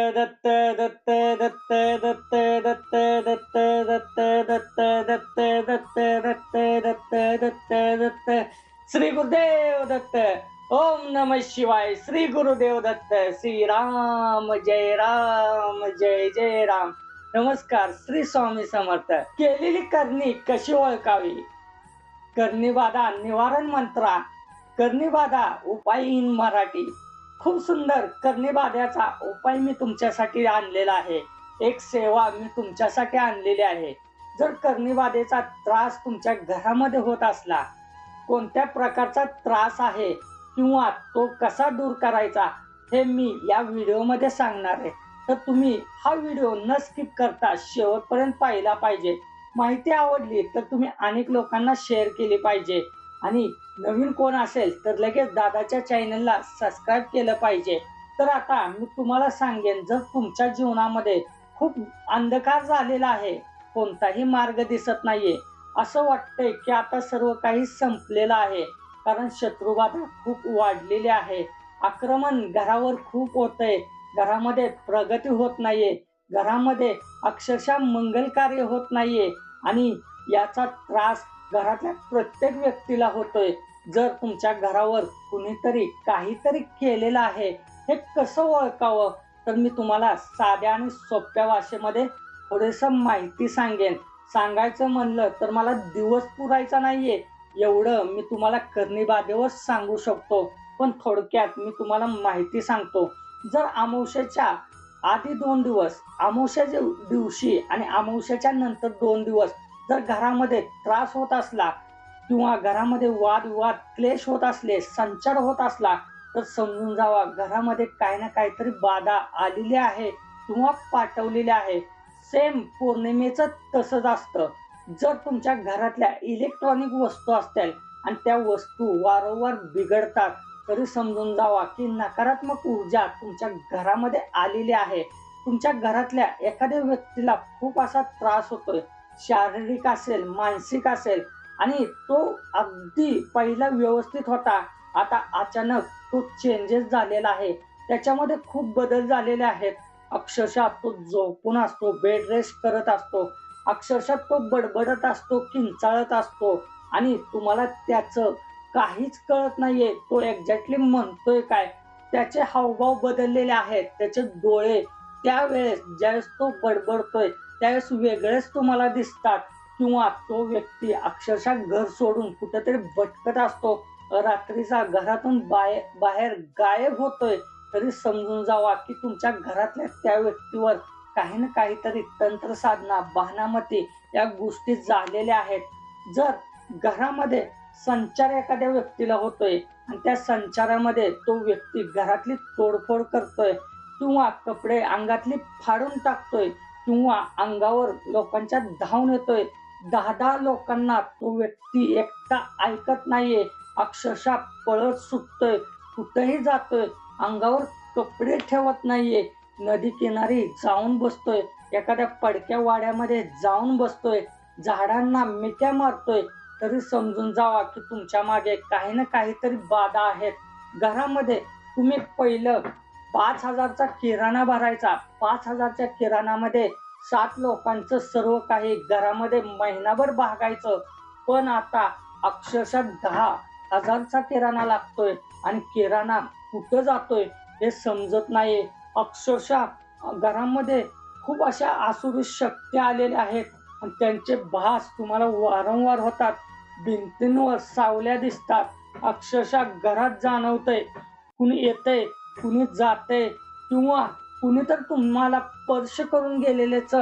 दत्त दत्त दत्त दत्त दत्त दत्त दत्त दत्त दत्त दत्त दत्त दत्त दत्त दत्त श्री गुरुदेव दत्त ओम नम शिवाय श्री गुरुदेव दत्त श्री राम जय राम जय जय राम. नमस्कार श्री स्वामी समर्थ. केलेली करणी कशी ओळखावी? कर्णीबाधा निवारण मंत्रा. कर्णीबाधा उपाय उपायहीन मराठी. खूप सुंदर कर्णीबाध्याचा उपाय मी तुमच्यासाठी आणलेला आहे. एक सेवा मी तुमच्यासाठी आणलेली आहे. जर कर्णीबाधेचा त्रास तुमच्या घरामध्ये होत असला कोणत्या प्रकारचा त्रास आहे किंवा तो कसा दूर करायचा हे मी या व्हिडिओमध्ये सांगणार आहे. तर तुम्ही हा व्हिडिओ न स्किप करता शेवटपर्यंत पाहिला पाहिजे. माहिती आवडली तर तुम्ही अनेक लोकांना शेअर केली पाहिजे. आणि नवीन कोण असेल तर लगेच दादाच्या चॅनलला सबस्क्राईब केलं पाहिजे. तर आता मी तुम्हाला सांगेन जर तुमच्या जीवनामध्ये खूप अंधकार झालेला आहे कोणताही मार्ग दिसत नाहीये असं वाटतंय की आता सर्व काही संपलेलं आहे. कारण शत्रुबाधा खूप वाढलेली आहे. आक्रमण घरावर खूप होत आहे घरामध्ये प्रगती होत नाहीये. घरामध्ये अक्षरशः मंगल कार्य होत नाहीये. आणि याचा त्रास घरातल्या प्रत्येक व्यक्तीला होतोय. जर तुमच्या घरावर कुणीतरी काहीतरी केलेलं आहे हे कसं ओळखावं? तर मी तुम्हाला साध्या आणि सोप्या भाषेमध्ये थोडस माहिती सांगेन. सांगायचं म्हणलं तर मला दिवस पुरायचा नाहीये. एवढं मी तुम्हाला कर्णीबाधेवर सांगू शकतो. पण थोडक्यात मी तुम्हाला माहिती सांगतो. जर अमावश्याच्या आधी दोन दिवस अमावश्याच्या दिवशी आणि अमावश्याच्या नंतर दोन दिवस जर घरामध्ये त्रास होत असला किंवा घरामध्ये वादविवाद क्लेश होत असले संचार होत असला तर समजून जावा घरामध्ये काही ना काहीतरी बाधा आलेली आहे किंवा पाठवलेली आहे. सेम पौर्णिमेचं तसंच असतं. जर तुमच्या घरातल्या इलेक्ट्रॉनिक वस्तू असतील आणि त्या वस्तू वारंवार बिघडतात तरी समजून जावा की नकारात्मक ऊर्जा तुमच्या घरामध्ये आलेली आहे. तुमच्या घरातल्या एखाद्या व्यक्तीला खूप असा त्रास होतोय. शारीरिक असेल मानसिक असेल आणि तो अगदी पहिला व्यवस्थित होता. आता अचानक तो चेंजेस झालेला आहे. त्याच्यामध्ये खूप बदल झालेले आहेत. अक्षरशः तो झोपून असतो बेड रेस्ट करत असतो. अक्षरशः तो बडबडत असतो किंचाळत असतो. आणि तुम्हाला त्याचं काहीच कळत नाहीये. तो एक्झॅक्टली म्हणतोय काय? त्याचे हावभाव बदललेले आहेत. त्याचे डोळे त्यावेळेस ज्यावेळेस तो बडबडतोय त्यावेळेस वेगळेच तुम्हाला दिसतात. किंवा तो व्यक्ती अक्षरशः घर सोडून कुठेतरी भटकत असतो. रात्रीचा घरातून बाहेर बाहेर गायब होतोय. तरी समजून जावा की तुमच्या घरातल्या त्या व्यक्तीवर काही ना काहीतरी तंत्र साधना बहानामती या गोष्टी झालेल्या आहेत. जर घरामध्ये संचार एखाद्या व्यक्तीला होतोय आणि त्या संचारामध्ये तो व्यक्ती घरातली तोडफोड करतोय किंवा कपडे अंगातली फाडून टाकतोय किंवा अंगावर लोकांच्या धावून येतोय. दहा दहा लोकांना तो व्यक्ती एकटा ऐकत नाहीये. अक्षरशः पळत सुटतोय. कुठेही जातोय. अंगावर कपडे ठेवत नाहीये. नदी किनारी जाऊन बसतोय. एखाद्या पडक्या वाड्यामध्ये जाऊन बसतोय. झाडांना मिट्या मारतोय. तरी समजून जावा की तुमच्या मागे काही ना काहीतरी बाधा आहेत. घरामध्ये तुम्ही पहिलं पाच हजारचा किराणा भरायचा. पाच हजारच्या किराणामध्ये सात लोकांचं सर्व काही घरामध्ये महिनाभर भागायचं. पण आता अक्षरशः दहा हजारचा किराणा लागतोय आणि किराणा कुठं जातोय हे समजत नाही अक्षरशः घरामध्ये खूप अशा आसुरी शक्ती आलेल्या आहेत आणि त्यांचे भास तुम्हाला वारंवार होतात. भिंतींवर सावल्या दिसतात. अक्षरशः घरात जाणवतंय. कुणी येतंय? कुणी जाते किंवा कुणी तर तुम्हाला स्पर्श करून गेलेलेच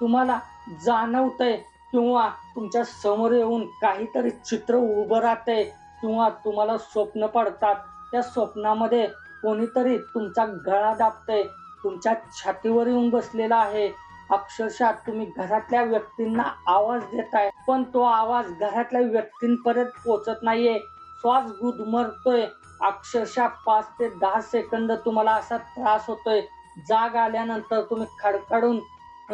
तुम्हाला जाणवतंय किंवा तुमच्यासमोर येऊन काहीतरी चित्र उभं राहते किंवा तुम्हाला स्वप्न पडतात त्या स्वप्नामध्ये कोणीतरी तुमचा गळा दाबते तुमच्या छातीवर येऊन बसलेला आहे. अक्षरशः तुम्ही घरातल्या व्यक्तींना आवाज देताय पण तो आवाज घरातल्या व्यक्तींपर्यंत पोचत नाहीये. श्वास गुदमरतोय अक्षरशः पाच ते दहा सेकंद तुम्हाला असा त्रास होतोय. जाग आल्यानंतर तुम्ही खडखडून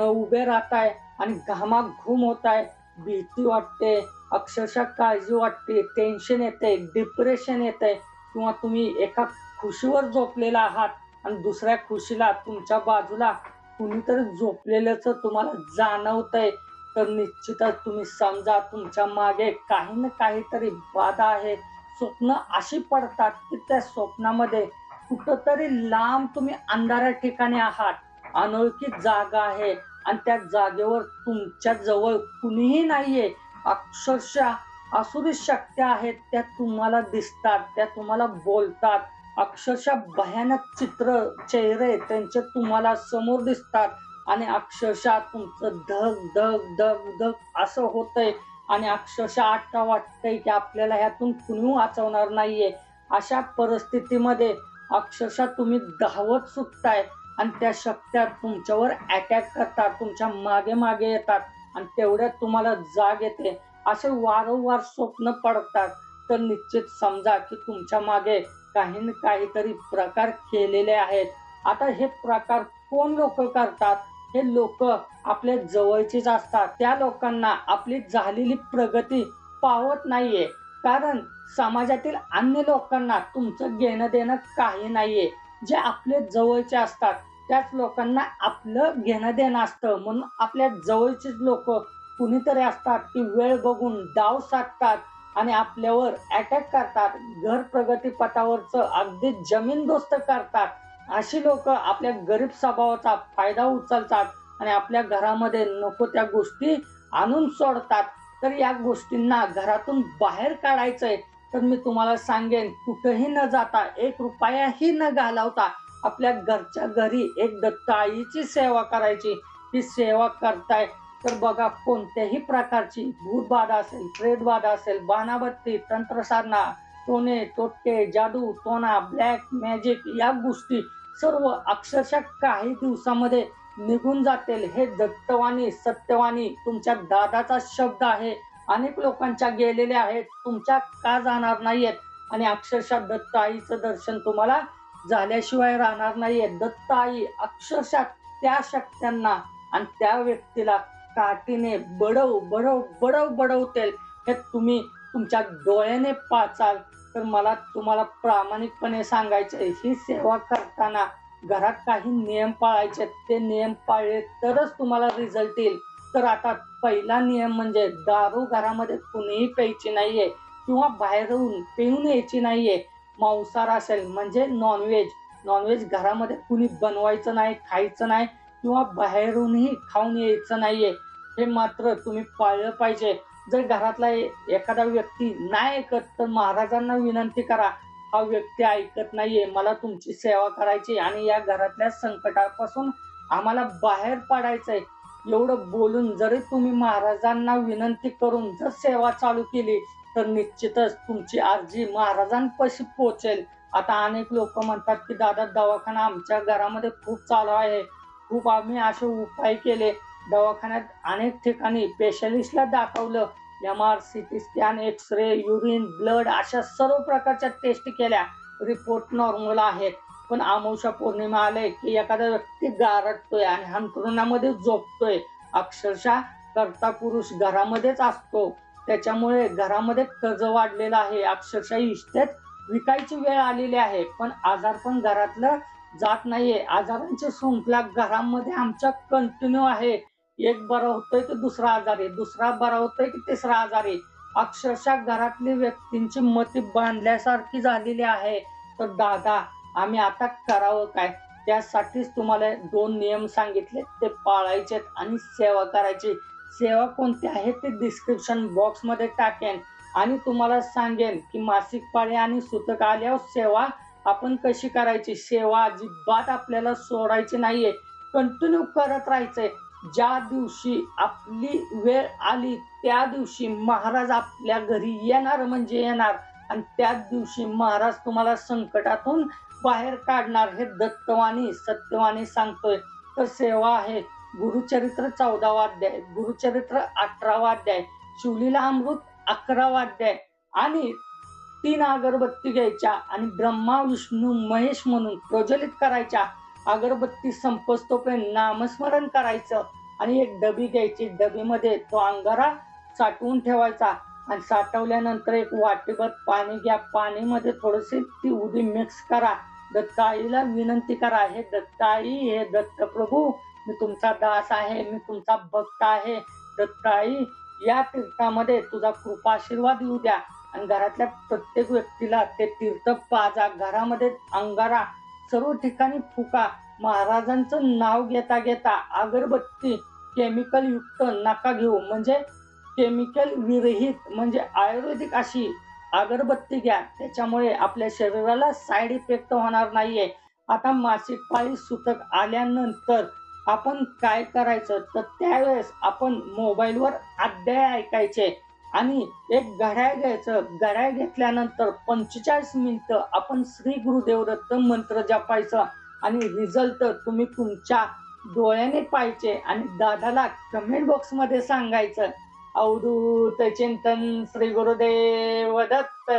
उभे राहताय आणि घामाघूम होत आहे भीती वाटते अक्षरशः काळजी वाटते टेन्शन येते डिप्रेशन येते किंवा तुम्ही एका खुशीवर झोपलेला आहात आणि दुसऱ्या खुशीला तुमच्या बाजूला कुणीतरी झोपलेल्याच तुम्हाला जाणवतंय तर निश्चितच तुम्ही समजा तुमच्या मागे काही ना काहीतरी बाधा आहे. स्वप्न अशी पडतात की त्या स्वप्नामध्ये कुठंतरी लांब तुम्ही अंधाऱ्या ठिकाणी आहात. अनोळखी जागा आहे आणि त्या जागेवर तुमच्या जवळ कुणीही नाहीये. अक्षरशः असुरी शक्त्या आहेत त्या तुम्हाला दिसतात त्या तुम्हाला बोलतात. अक्षरशः भयानक चित्र चेहरे त्यांचे तुम्हाला समोर दिसतात. आणि अक्षरशः तुमचं धग धग धग धग असं होतंय. आणि अक्षरशः आठा वाटतंय की आपल्याला ह्यातून कुणी वाचवणार नाहीये. अशा परिस्थितीमध्ये अक्षरशः तुम्ही धावत सुटताय आणि त्या शक्त्या तुमच्यावर अटॅक करतात तुमच्या मागे मागे येतात आणि तेवढ्यात तुम्हाला जाग येते. असे वारंवार स्वप्न पडतात. तर निश्चित समजा की तुमच्या मागे काही ना काहीतरी प्रकार केलेले आहेत. आता हे प्रकार कोण लोक करतात? हे लोक आपल्या जवळचेच असतात. त्या लोकांना आपली झालेली प्रगती पावत नाहीये. कारण समाजातील अन्य लोकांना तुमचं घेणं देणं काही नाहीये. जे आपले जवळचे असतात त्याच लोकांना आपलं घेणं देणं असतं. म्हणून आपल्या जवळचेच लोक कुणीतरी असतात की वेळ बघून डाव साधतात आणि आपल्यावर अटॅक करतात. घर प्रगतीपथावरचं अगदी जमीनदोस्त करतात. अशी लोक आपल्या गरीब स्वभावाचा फायदा उचलतात आणि आपल्या घरामध्ये नको त्या गोष्टी आणून सोडतात. तर या गोष्टींना घरातून बाहेर काढायचंय तर मी तुम्हाला सांगेन कुठेही न जाता एक रुपयाही न घालवता आपल्या घरच्या घरी एक दत्त आईची सेवा करायची. ही सेवा करताय तर बघा कोणत्याही प्रकारची भूतबाधा असेल प्रेतबाधा असेल बाणाबत्ती तंत्रसाधना टोने टोटके जादू टोना ब्लॅक मॅजिक या गोष्टी सर्व अक्षरशः काही दिवसामध्ये निघून जातील. हे दत्तवाणी सत्यवाणी तुमच्या दादाचा शब्द आहे. अनेक लोकांच्या गेलेले आहेत. तुमच्या का जाणार नाहीयेत? आणि अक्षरशः दत्त आईचं दर्शन तुम्हाला झाल्याशिवाय राहणार नाहीये दत्त आई अक्षरशः त्या शक्त्यांना आणि त्या व्यक्तीला काठीने बडव बडव बडव बडवतील. हे तुम्ही तुमच्या डोळ्याने पाचाल तर मला तुम्हाला प्रामाणिकपणे सांगायचंय ही सेवा करताना घरात काही नियम पाळायचे ते नियम पाळले तरच तुम्हाला रिझल्ट येईल. तर आता पहिला नियम म्हणजे दारू घरामध्ये कुणीही प्यायची नाहीये किंवा बाहेरून पिऊन यायची नाहीये. मांसाहार असेल म्हणजे नॉनव्हेज नॉनव्हेज घरामध्ये कुणी बनवायचं नाही खायचं नाही किंवा बाहेरूनही खाऊन यायचं नाहीये. हे मात्र तुम्ही पाळलं पाहिजे. जर घरातला एखादा व्यक्ती नाही ऐकत तर महाराजांना विनंती करा हा व्यक्ती ऐकत नाहीये मला तुमची सेवा करायची आणि या घरातल्या संकटापासून आम्हाला बाहेर पडायचंय. एवढं बोलून जरी तुम्ही महाराजांना विनंती करून जर सेवा चालू केली तर निश्चितच तुमची अर्जी महाराजांपाशी पोहोचेल आता अनेक लोक म्हणतात की दादा दवाखाना आमच्या घरामध्ये खूप चालू आहे. खूप आम्ही असे उपाय केले दवाखान्यात अनेक ठिकाणी स्पेशलिस्टला दाखवलं. M R C T scan X ray urine blood अशा सर्व प्रकारच्या टेस्ट केल्या. रिपोर्ट नॉर्मल आहेत. पण अमावस्या पौर्णिमा आले की एखादा व्यक्ती गारटतोय आणि अंतरुणामध्ये झोपतोय. अक्षरशः करता पुरुष घरामध्येच असतो. त्याच्यामुळे घरामध्ये कर्ज वाढलेलं आहे. अक्षरशः इष्टेत विकायची वेळ आलेली आहे. पण आजार पण घरातलं जात नाहीये. आजारांची शृंखला घरामध्ये आमच्या कंटिन्यू आहे. एक बरा होतोय की दुसरा आजारी दुसरा बरा होतोय की तिसरा आजारी अक्षरशः घरातली व्यक्तींची मती बांधल्यासारखी झालेली आहे. तर दादा आम्ही आता करावं काय? त्यासाठीच तुम्हाला दोन नियम सांगितले. ते पाळायचे आणि सेवा करायची. सेवा कोणती आहे ते डिस्क्रिप्शन बॉक्समध्ये टाकेन. आणि तुम्हाला सांगेन की मासिक पाळी आणि सुतक आल्यावर सेवा आपण कशी करायची? सेवा अजिबात आपल्याला सोडायची नाहीये. कंटिन्यू करत राहायचंय. ज्या दिवशी आपली वेळ आली त्या दिवशी महाराज आपल्या घरी येणार म्हणजे येणार. आणि त्याच दिवशी महाराज तुम्हाला संकटातून बाहेर काढणार हे दत्तवाणी सत्यवाणी सांगतोय. तर सेवा आहे. गुरुचरित्र चौदावा अध्याय गुरुचरित्र अठरावा अध्याय शिवलीला अमृत अकरावा अध्याय आणि तीन अगरबत्ती घ्यायच्या आणि ब्रह्मा विष्णू महेश म्हणून प्रज्वलित करायच्या. अगरबत्ती संपस तोपर्यंत नामस्मरण करायचं आणि एक डबी घ्यायची. डबीमध्ये तो अंगारा साठवून ठेवायचा आणि साठवल्यानंतर एक वाटीभर पाणी घ्या. पाणीमध्ये थोडीशी ती उदी मिक्स करा. दत्ताईला विनंती करा हे दत्ताई हे दत्तप्रभू मी तुमचा दास आहे मी तुमचा भक्त आहे. दत्ताई या तीर्थामध्ये तुझा कृपा आशीर्वाद येऊ द्या. आणि घरातल्या प्रत्येक व्यक्तीला ते तीर्थ पाजा. घरामध्ये अंगारा सर्व ठिकाणी फुका. महाराजांचं नाव घेता घेता अगरबत्ती केमिकल युक्त नका घेऊ. म्हणजे केमिकल विरहित म्हणजे आयुर्वेदिक अशी अगरबत्ती घ्या. त्याच्यामुळे आपल्या शरीराला साईड इफेक्ट होणार नाहीये. आता मासिक पाळी सुतक आल्यानंतर आपण काय करायचं? तर त्यावेळेस आपण मोबाईलवर अध्याय ऐकायचे. आणि एक घड्याळ घ्यायचं घड्याळ घेतल्यानंतर पंचेचाळीस मिनिटं आपण श्री गुरुदेव दत्त मंत्र जपायचं आणि रिझल्ट तुम्ही तुमच्या डोळ्याने पाहायचे आणि दादाला कमेंट बॉक्समध्ये सांगायचं. अवधूत चिंतन श्री गुरुदेव दत्त